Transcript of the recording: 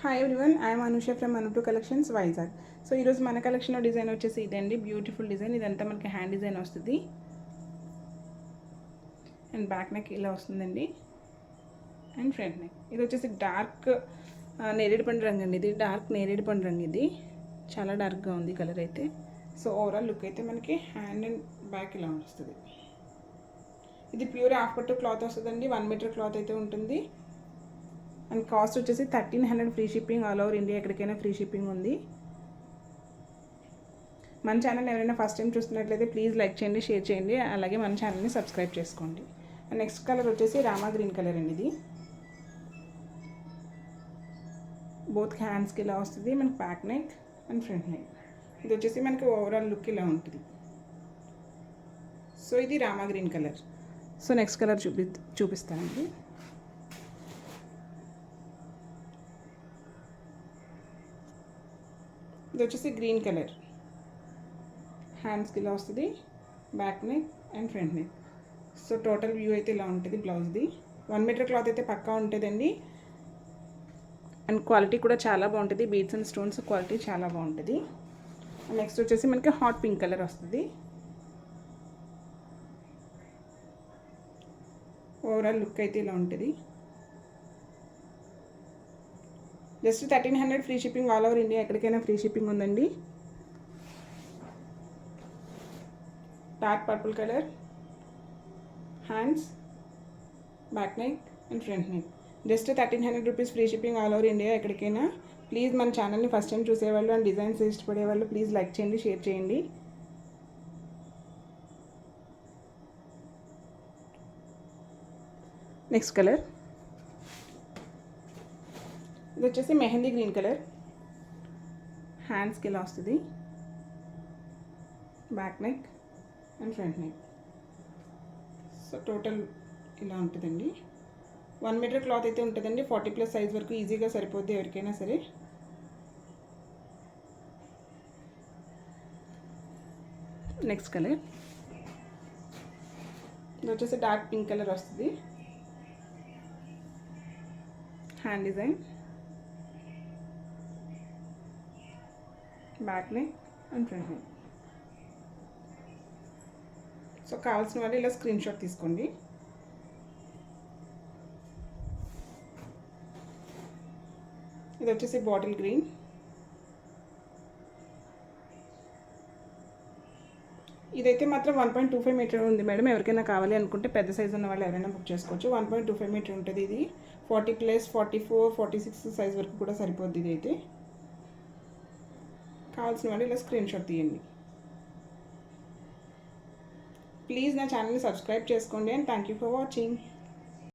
Hi everyone I'm Anusha from అనుటు collections Vizag so ఈరోజు మన కలెక్షన్లో డిజైన్ వచ్చేసి ఇదండి బ్యూటిఫుల్ డిజైన్ ఇదంతా మనకి హ్యాండ్ డిజైన్ వస్తుంది. అండ్ బ్యాక్ నెక్ ఇలా వస్తుందండి. అండ్ ఫ్రంట్ నెక్ ఇది వచ్చేసి డార్క్ నేరేడు uh, పండు రంగు అండి. ఇది డార్క్ నేరేడు పండు రంగు ఇది. చాలా డార్క్గా ఉంది కలర్ అయితే. సో ఓవరాల్ లుక్ అయితే మనకి హ్యాండ్ అండ్ బ్యాక్ ఇలా వస్తుంది. ఇది ప్యూర్ హాఫ్ పట్టు క్లాత్ వస్తుందండి. వన్ మీటర్ క్లాత్ అయితే ఉంటుంది. అండ్ కాస్ట్ వచ్చేసి thirteen hundred free shipping all over India ఎక్కడికైనా ఫ్రీ షిప్పింగ్ ఉంది. మన ఛానల్ ఎవరైనా ఫస్ట్ టైం చూస్తున్నట్లయితే ప్లీజ్ లైక్ చేయండి షేర్ చేయండి. అలాగే మన ఛానల్ని సబ్స్క్రైబ్ చేసుకోండి. అండ్ నెక్స్ట్ కలర్ వచ్చేసి రామా గ్రీన్ కలర్ అండి ఇది. బోత్ హ్యాండ్స్కి ఇలా వస్తుంది. మనకి back neck and front neck ఇది వచ్చేసి మనకి ఓవరాల్ లుక్ ఇలా ఉంటుంది. సో ఇది Rama green colour. So next colour చూపి చూపిస్తానండి. ఇది వచ్చేసి గ్రీన్ కలర్. హ్యాండ్స్కి ఇలా వస్తుంది back neck and front neck so total view అయితే ఇలా ఉంటుంది బ్లౌజ్ది వన్ మీటర్ క్లాత్ అయితే పక్కా ఉంటుందండి. అండ్ క్వాలిటీ కూడా చాలా బాగుంటుంది. బీడ్స్ అండ్ స్టోన్స్ క్వాలిటీ చాలా బాగుంటుంది. నెక్స్ట్ వచ్చేసి మనకి హాట్ పింక్ కలర్ వస్తుంది. ఓవరాల్ లుక్ అయితే ఇలా ఉంటుంది. Just thirteen hundred free shipping all over India ఎక్కడికైనా ఫ్రీ షిప్పింగ్ ఉందండి. Dark purple colour hands back neck and front neck just thirteen hundred rupees free shipping all over India ఎక్కడికైనా. Please మన ఛానల్ని first time చూసేవాళ్ళు and designs ఇష్టపడేవాళ్ళు please like చేయండి share చేయండి. Next colour ఇది వచ్చేసి మెహందీ గ్రీన్ కలర్. హ్యాండ్స్కి ఇలా వస్తుంది back neck and front neck so total ఇలా ఉంటుందండి. వన్ మీటర్ క్లాత్ అయితే ఉంటుందండి. ఫార్టీ ప్లస్ సైజ్ వరకు ఈజీగా సరిపోద్ది ఎవరికైనా సరే. నెక్స్ట్ కలర్ ఇది వచ్చేసి డార్క్ పింక్ కలర్ వస్తుంది. Hand design back neck and front so కావాల్సిన వాళ్ళు ఇలా స్క్రీన్ షాట్ తీసుకోండి. ఇది వచ్చేసి బాటిల్ గ్రీన్. ఇదైతే మాత్రం one point two five metre ఉంది మేడం. ఎవరికైనా కావాలి అనుకుంటే పెద్ద సైజ్ ఉన్న వాళ్ళు ఎవరైనా బుక్ చేసుకోవచ్చు. One point two five metre ఉంటుంది ఇది. Forty plus forty four forty six size వరకు కూడా సరిపోద్ది ఇది అయితే కావాల్సిన వాళ్ళు ఇలా స్క్రీన్ షాట్ తీయండి. ప్లీజ్ నా ఛానల్ని సబ్స్క్రైబ్ చేసుకోండి and thank you for watching